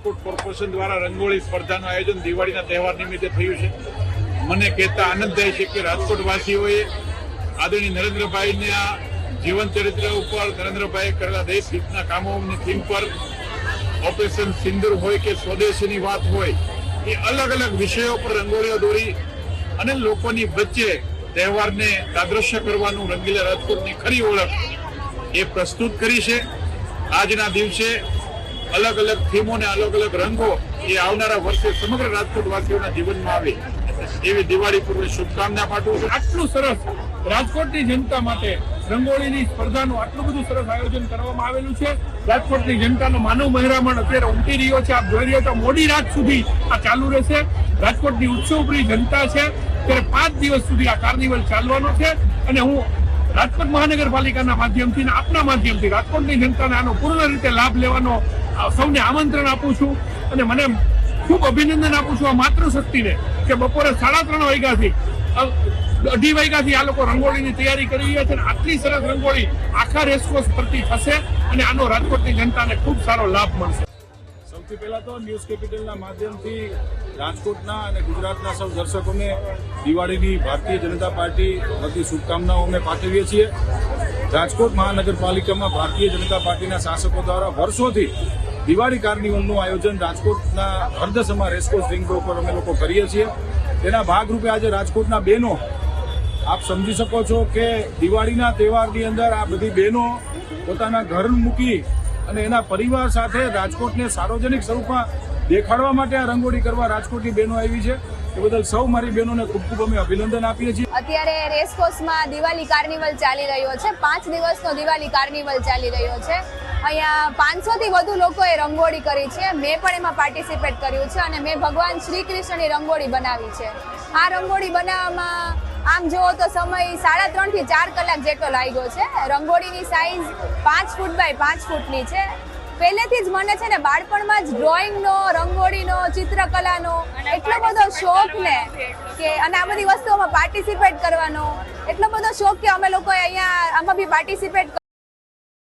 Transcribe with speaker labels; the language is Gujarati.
Speaker 1: રાજકોટ કોર્પોરેશન દ્વારા રંગોળી સ્પર્ધાનું આયોજન દિવાળીના તહેવાર નિમિત્તે થયું છે. મને કહેતા આનંદ થાય છે કે રાજકોટ વાસીઓએ આદરણીય નરેન્દ્રભાઈના જીવન ચરિત્ર ઉપર નરેન્દ્રભાઈએ કરેલા દેશ હિતના કામોની થીમ પર ઓપરેશન સિંદૂર હોય કે સ્વદેશીની વાત હોય, એ અલગ અલગ વિષયો પર રંગોળીઓ દોરી અને લોકોની વચ્ચે તહેવારને સાદ્રશ્ય કરવાનું રંગીલા રાજકોટની ખરી ઓળખ એ પ્રસ્તુત કરી છે. આજના દિવસે અલગ અલગ થીમો ને અલગ અલગ રંગો એ આવનારા વર્ષે સમગ્ર રાજકોટ વાસીઓના જીવનમાં આવે. એવી દિવાળી પૂર્વે શુભકામના પાઠવું છું.
Speaker 2: આટલું સરસ રાજકોટની જનતા માટે રંગોળીની સ્પર્ધાનું આટલું બધું સરસ આયોજન કરવામાં આવેલું છે. રાજકોટની જનતાનો માનવ મહેરામણ અત્યારે ઉમટી રહ્યો છે. આપ જોઈ રહ્યા છો, મોડી રાત સુધી આ ચાલુ રહેશે. રાજકોટની ઉત્સવપ્રિય જનતા છે. ત્યારે પાંચ દિવસ સુધી આ કાર્નિવલ ચાલવાનો છે. અને હું રાજકોટ મહાનગરપાલિકાના માધ્યમથી આપના માધ્યમથી રાજકોટની જનતાને આનો પૂર્ણ રીતે લાભ લેવાનો સૌને આમંત્રણ આપું છું. અને મને ખૂબ અભિનંદન આપું છું આ માતૃશક્તિને કે બપોરે સાડા ત્રણ વાગ્યાથી અઢી વાગ્યાથી આ લોકો રંગોળીની તૈયારી કરી રહ્યા છે અને આટલી સરસ રંગોળી આખા રેસકોર્સ પરથી થશે અને આનો રાજકોટની જનતાને ખૂબ સારો લાભ મળશે.
Speaker 3: સૌથી પહેલા તો ન્યૂઝ કેપિટલના માધ્યમથી રાજકોટના અને ગુજરાતના સૌ દર્શકોને દિવાળીની ભારતીય જનતા પાર્ટી વતી શુભકામનાઓ અમે પાઠવીએ છીએ. રાજકોટ મહાનગરપાલિકામાં ભારતીય જનતા પાર્ટીના શાસકો દ્વારા વર્ષોથી દિવાળી કાર્નિવલનું આયોજન રાજકોટના હરદસમા રેસકોર્સ રિંગ રોડ પર અમે લોકો કરીએ છીએ. તેના ભાગરૂપે આજે રાજકોટના બહેનો, આપ સમજી શકો છો કે દિવાળીના તહેવારની અંદર આ બધી બહેનો પોતાના ઘર મૂકી અને એના પરિવાર સાથે રાજકોટને સાર્વજનિક સ્વરૂપમાં દેખાડવા માટે આ રંગોળી કરવા રાજકોટની બહેનો આવી છે. એ બદલ સૌ મારી બહેનોને ખૂબ ખૂબ અમે અભિનંદન આપીએ છીએ.
Speaker 4: અત્યારે રેસકોર્સમાં દિવાળી કાર્નિવલ ચાલી રહ્યો છે. પાંચ દિવસનો દિવાળી કાર્નિવલ ચાલી રહ્યો છે. અહીંયા પાંચસો થી વધુ લોકોએ રંગોળી કરી છે. મેં પણ એમાં પાર્ટિસિપેટ કર્યું છે અને મેં ભગવાન શ્રી કૃષ્ણની રંગોળી બનાવી છે. આ રંગોળી બનાવવામાં આમ જુઓ તો સમય સાડા ત્રણથી ચાર કલાક જેટલો લાગ્યો છે. રંગોળીની સાઈઝ પાંચ ફૂટ બાય પાંચ ફૂટની છે. પહેલેથી જ મને છે ને બાળપણમાં જ ડ્રોઈંગનો રંગોળીનો, ચિત્રકલાનો એટલો બધો શોખ ને કે અને આ બધી વસ્તુઓમાં પાર્ટિસિપેટ કરવાનો એટલો બધો શોખ કે અમે લોકોએ અહીંયા, આમાં બી પાર્ટિસિપેટ